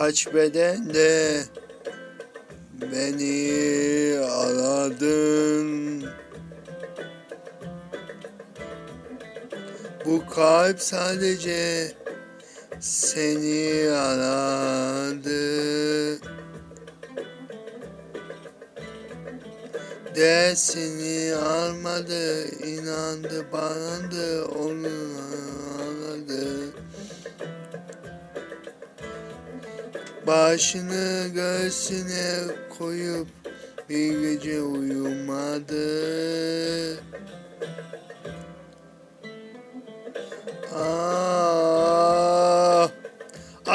Kaç bedende beni aradın? Bu kalp sadece seni aradı Dersini almadı, inandı, bağlandı, onu anladı. Başını göğsüne koyup bir gece uyumadı.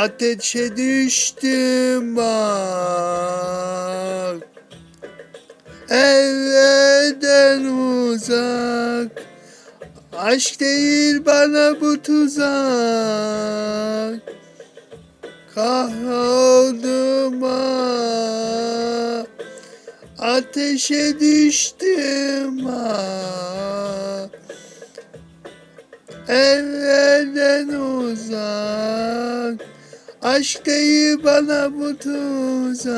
Ateşe düştüm bak. Evden uzak. Aşk değil bana bu tuzak. Kahroldum ah. Ateşe düştüm ah. Evvelden uzak Aşk bana bu tuzak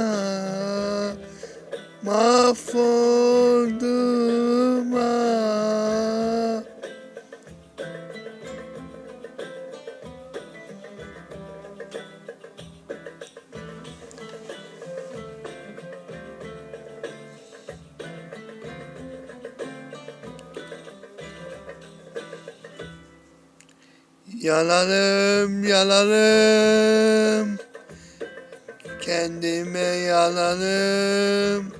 Mahvoldum Yalanım, yalanım. Kendime yalanım.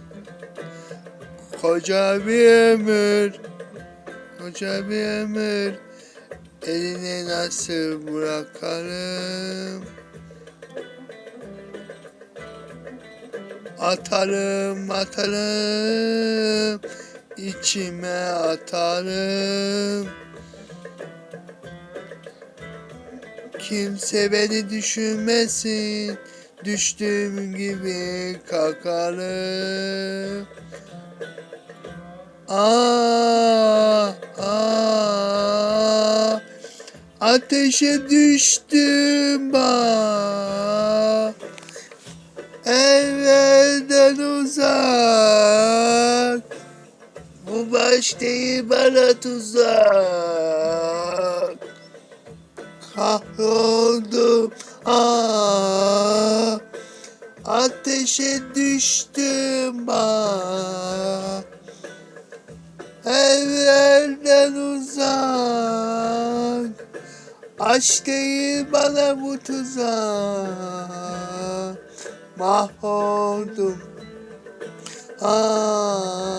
Koca bir ömür, koca bir ömür. Elini nasıl bırakarım? Atarım, atarım. içime atarım. Kimse beni düşünmesin. Düştüğüm gibi kalkarım. Aa, aa, ateşe düştüm bak. Evvelden uzak. Bu baş değil bana tuzak kahroldum ah ateşe düştüm ah. Evlerden uzak. Aşk değil bana bu tuzak. Mahvoldum. Ah